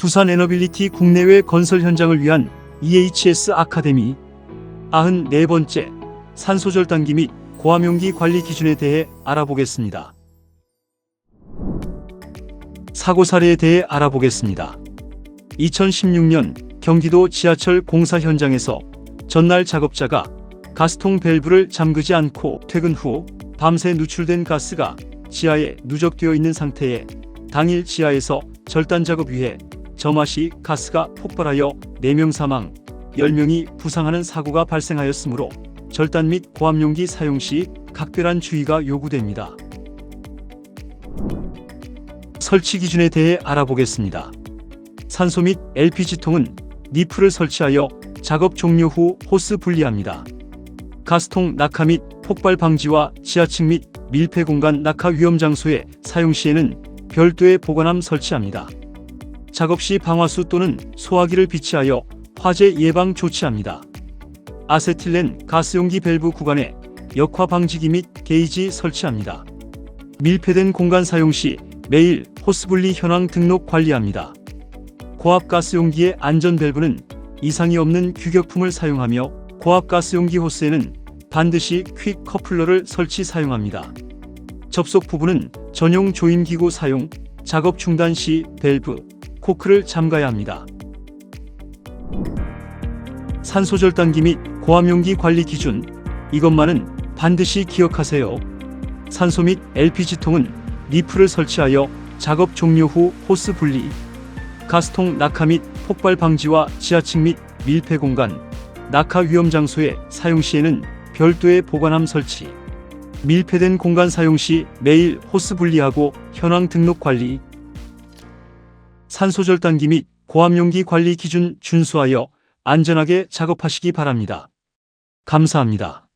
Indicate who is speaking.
Speaker 1: 두산 에너빌리티 국내외 건설 현장을 위한 EHS 아카데미 94번째 산소절 단기 및 고함용기 관리 기준에 대해 알아보겠습니다. 사고 사례에 대해 알아보겠습니다. 2016년 경기도 지하철 공사 현장에서 전날 작업자가 가스통 밸브를 잠그지 않고 퇴근 후 밤새 누출된 가스가 지하에 누적되어 있는 상태에 당일 지하에서 절단 작업 위해 점화시 가스가 폭발하여 4명 사망, 10명이 부상하는 사고가 발생하였으므로 절단 및 고압용기 사용 시 각별한 주의가 요구됩니다. 설치 기준에 대해 알아보겠습니다. 산소 및 LPG통은 니프를 설치하여 작업 종료 후 호스 분리합니다. 가스통 낙하 및 폭발 방지와 지하층 및 밀폐 공간 낙하 위험 장소의 사용 시에는 별도의 보관함 설치합니다. 작업 시 방화수 또는 소화기를 비치하여 화재 예방 조치합니다. 아세틸렌 가스용기 밸브 구간에 역화 방지기 및 게이지 설치합니다. 밀폐된 공간 사용 시 매일 호스 분리 현황 등록 관리합니다. 고압 가스용기의 안전 밸브는 이상이 없는 규격품을 사용하며 고압 가스용기 호스에는 반드시 퀵 커플러를 설치 사용합니다. 접속 부분은 전용 조임 기구 사용, 작업 중단 시 밸브, 코크를 잠가야 합니다. 산소 절단기 및 고압용기 관리 기준 이것만은 반드시 기억하세요. 산소 및 LPG통은 니프를 설치하여 작업 종료 후 호스 분리, 가스통 낙하 및 폭발 방지와 지하층 및 밀폐 공간, 낙하 위험 장소의 사용 시에는 별도의 보관함 설치, 밀폐된 공간 사용 시 매일 호스 분리하고 현황 등록 관리, 산소 절 단기 및 고압용기 관리 기준 준수하여 안전하게 작업하시기 바랍니다. 감사합니다.